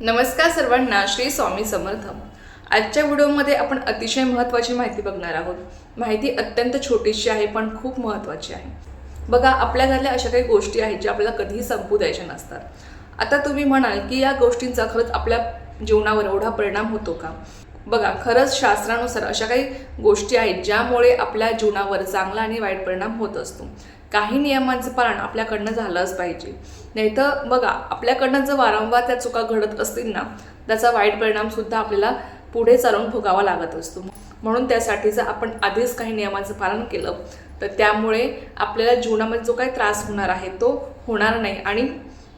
नमस्कार सर्वांना श्री स्वामी समर्थ. आजच्या व्हिडिओमध्ये आपण अतिशय महत्त्वाची माहिती बघणार आहोत. माहिती अत्यंत छोटीशी आहे पण खूप महत्त्वाची आहे. बघा आपल्या घरल्या अशा काही गोष्टी आहेत ज्या आपल्याला कधीही संपू द्यायच्या नसतात. आता तुम्ही म्हणाल की या गोष्टींचा खरंच आपल्या जीवनावर एवढा परिणाम होतो का? बघा खरंच शास्त्रानुसार अशा काही गोष्टी आहेत ज्यामुळे आपल्या जीवनावर चांगला आणि वाईट परिणाम होत असतो. काही नियमांचं पालन आपल्याकडनं झालंच पाहिजे. नाही तर बघा आपल्याकडनं जर वारंवार त्या चुका घडत असतील ना त्याचा वाईट परिणामसुद्धा आपल्याला पुढे चालून भोगावा लागत असतो. म्हणून त्यासाठी जर आपण आधीच काही नियमांचं पालन केलं तर त्यामुळे आपल्याला जीवनामध्ये जो काही त्रास होणार आहे तो होणार नाही. आणि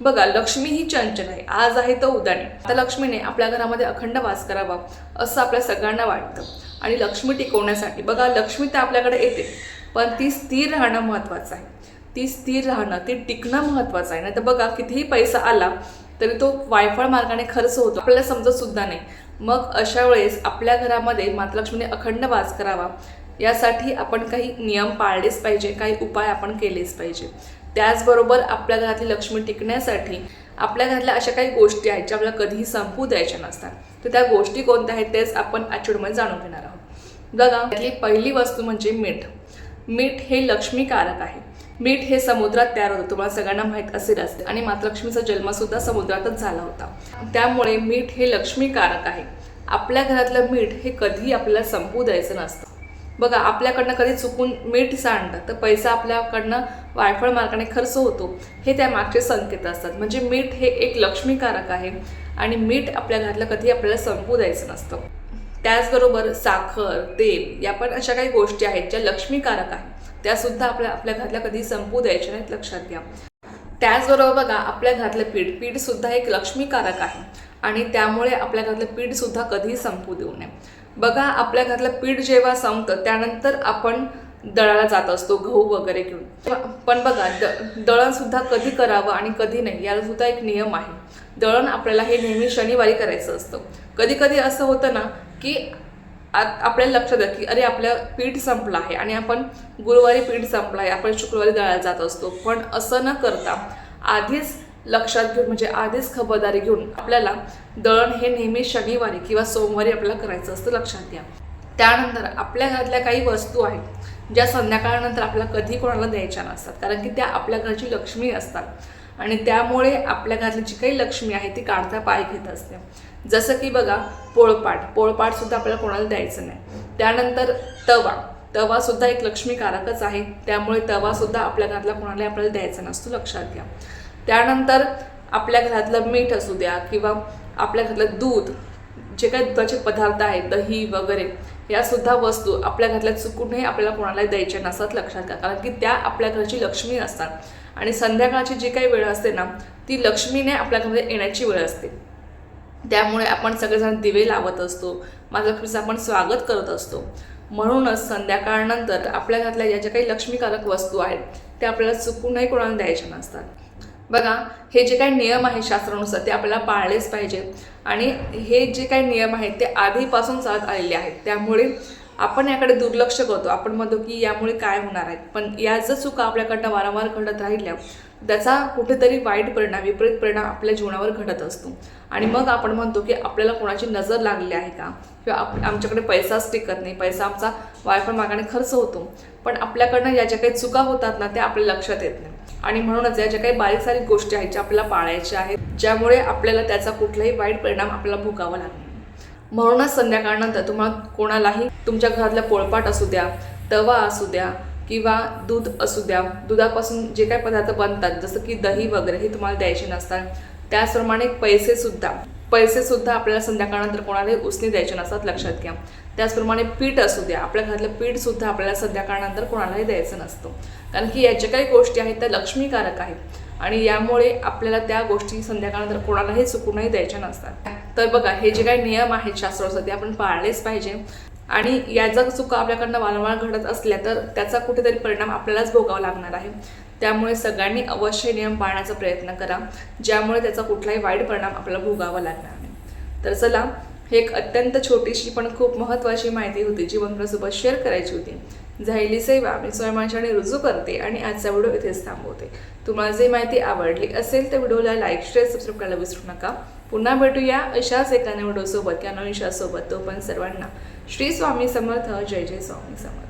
बघा लक्ष्मी ही चंचल आहे. आज आहे तर उद्या आता लक्ष्मीने आपल्या घरामध्ये अखंड वास करावा असं आपल्या सगळ्यांना वाटतं. आणि लक्ष्मी टिकवण्यासाठी बघा लक्ष्मी तर आपल्याकडे येते. पण ती स्थिर राहणं महत्त्वाचं आहे. ती स्थिर राहणं ती टिकणं महत्त्वाचं आहे. नाही तर बघा कितीही पैसा आला तरी तो वायफळ मार्गाने खर्च होतो. आपल्याला समजत सुद्धा नाही. मग अशा वेळेस आपल्या घरामध्ये मातलक्ष्मीने अखंड वास करावा. यासाठी आपण काही नियम पाळलेच पाहिजे काही उपाय आपण केलेच पाहिजे. त्याचबरोबर आपल्या घरातली लक्ष्मी टिकण्यासाठी आपल्या घरातल्या अशा काही गोष्टी आहेत ज्या आपल्याला कधीही संपू द्यायच्या नसतात. तर त्या गोष्टी कोणत्या आहेत तेच आपण आजच्या जाणून घेणार आहोत. बघा त्यातली पहिली वस्तू म्हणजे मीठ. मीठ हे लक्ष्मीकारक आहे. मीठ हे समुद्रात तयार होतं. तुम्हाला सगळ्यांना माहीत असेलच आणि मातलक्ष्मीचा जन्मसुद्धा समुद्रातच झाला होता. त्यामुळे मीठ हे लक्ष्मीकारक आहे. आपल्या घरातलं मीठ हे कधीही आपल्याला संपू द्यायचं नसतं. बघा आपल्याकडनं कधी चुकून मीठ सांडतं तर पैसा आपल्याकडनं वायफळ मार्गाने खर्च होतो. हे त्या मागचे संकेत असतात. म्हणजे मीठ हे एक लक्ष्मीकारक आहे. आणि मीठ आपल्या घरातलं कधी आपल्याला संपू द्यायचं नसतं. त्याचबरोबर साखर तेल या पण अशा काही गोष्टी आहेत ज्या लक्ष्मीकारक आहेत. त्यासुद्धा आपल्या आपल्या घरातल्या कधी संपू द्यायच्या नाहीत लक्षात घ्या. त्याचबरोबर बघा आपल्या घरातलं पीठ पीठसुद्धा एक लक्ष्मीकारक आहे. आणि त्यामुळे आपल्या घरातलं पीठसुद्धा कधीही संपू देऊ नये. बघा आपल्या घरातलं पीठ जेव्हा संपतं त्यानंतर आपण दळाला जात असतो गहू वगैरे घेऊन. पण बघा द दळणसुद्धा कधी करावं आणि कधी नाही याला सुद्धा एक नियम आहे. दळण आपल्याला हे नेहमी शनिवारी करायचं असतं. कधी कधी असं होतं ना की आ आपल्याला लक्षात येतं की अरे आपलं पीठ संपलं आहे आणि आपण गुरुवारी पीठ संपलं आहे आपण शुक्रवारी दळायला जात असतो. पण असं न करता आधीच लक्षात घेऊन म्हणजे आधीच खबरदारी घेऊन आपल्याला दळण हे नेहमी शनिवारी किंवा सोमवारी आपल्याला करायचं असतं लक्षात घ्या. त्यानंतर आपल्या घरातल्या काही वस्तू आहेत ज्या संध्याकाळनंतर आपल्याला कधी कोणाला द्यायच्या नसतात. कारण की त्या आपल्या घरची लक्ष्मी असतात. आणि त्यामुळे आपल्या घरातली जी काही लक्ष्मी आहे ती काढता पाय घेत असते. जसं की बघा पोळपाट. पोळपाटसुद्धा आपल्याला कोणाला द्यायचं नाही. त्यानंतर तवा. तवासुद्धा एक लक्ष्मीकारकच आहे. त्यामुळे तवासुद्धा आपल्या घरातला कोणाला आपल्याला द्यायचा नसतो लक्षात घ्या. त्यानंतर आपल्या घरातलं मीठ असू द्या किंवा आपल्या घरातलं दूध जे काही दुधाचे पदार्थ आहेत दही वगैरे यासुद्धा वस्तू आपल्या घरातल्या चुकूनही आपल्याला कोणाला द्यायच्या नसतात लक्षात घ्या. कारण की त्या आपल्या घरची लक्ष्मी असतात. आणि संध्याकाळची जी काही वेळ असते ना ती लक्ष्मीने आपल्या घरामध्ये येण्याची वेळ असते. त्यामुळे आपण सगळेजण दिवे लावत असतो. माझ्या आपण स्वागत करत असतो. म्हणूनच संध्याकाळनंतर आपल्या घरातल्या या ज्या काही लक्ष्मीकारक वस्तू आहेत त्या आपल्याला चुकूनही कोणाला द्यायच्या नसतात. बघा हे जे काही नियम आहेत शास्त्रानुसार ते आपल्याला पाळलेच पाहिजेत आणि हे जे काही नियम आहेत ते आधीपासून चालत आलेले आहेत. त्यामुळे आपण याकडे दुर्लक्ष करतो. आपण म्हणतो की यामुळे काय होणार आहेत पण या जर चुका आपल्याकडनं वारंवार घडत राहिल्या त्याचा कुठेतरी वाईट परिणाम विपरीत परिणाम आपल्या जीवनावर घडत असतो. आणि मग आपण म्हणतो की आपल्याला कोणाची नजर लागली आहे का? किंवा आप आमच्याकडे पैसाच टिकत नाही. पैसा आमचा वायफळ मागाने खर्च होतो. पण आपल्याकडनं या ज्या काही चुका होतात ना त्या आपल्या लक्षात येत नाही. आणि म्हणूनच या ज्या काही बारीक सारीक गोष्टी आहेत ज्या आपल्याला पाळायच्या आहेत ज्यामुळे आपल्याला त्याचा कुठलाही वाईट परिणाम आपल्याला भोगावा लागेल म्हणूनच संध्याकाळनंतर तुम्हाला कोणालाही तुमच्या घरातला पोळपाट असू द्या तवा असू द्या किंवा दूध असू द्या दुधापासून जे काही पदार्थ बनतात जसं की दही वगैरे हे तुम्हाला द्यायचे नसतात. त्याचप्रमाणे पैसेसुद्धा पैसेसुद्धा आपल्याला संध्याकाळनंतर कोणालाही उसने द्यायचे नसतात लक्षात घ्या. त्याचप्रमाणे पीठ असू द्या. आपल्या घरातलं पीठसुद्धा आपल्याला संध्याकाळनंतर कोणालाही द्यायचं नसतं. कारण की या ज्या काही गोष्टी आहेत त्या लक्ष्मीकारक आहेत. आणि यामुळे आपल्याला त्या गोष्टी संध्याकाळनंतर कोणालाही चुकूनही द्यायच्या नसतात. तर बघा हे जे काही नियम आहेत शास्त्रानुसार ते आपण पाळलेच पाहिजे. आणि या जर चुका आपल्याकडनं वारंवार घडत असल्या तर त्याचा कुठेतरी परिणाम आपल्यालाच भोगावा लागणार आहे. त्यामुळे सगळ्यांनी अवश्य नियम पाळण्याचा प्रयत्न करा ज्यामुळे त्याचा कुठलाही वाईट परिणाम आपल्याला भोगावा लागणार नाही. तर चला हे एक अत्यंत छोटीशी पण खूप महत्त्वाची माहिती होती जी मंत्रासोबत शेअर करायची होती. झायली सेवा मी स्वयंमाशाने रुजू करते आणि आजचा व्हिडिओ इथेच थांबवते. तुम्हाला जी माहिती आवडली असेल तर व्हिडिओला लाईक शेअर सबस्क्राईब करायला विसरू नका. पुन्हा भेटूया अशाच एका व्हिडिओसोबत किंवा नवीन तो पण सर्वांना श्री स्वामी समर्थ जय जय स्वामी समर्थ.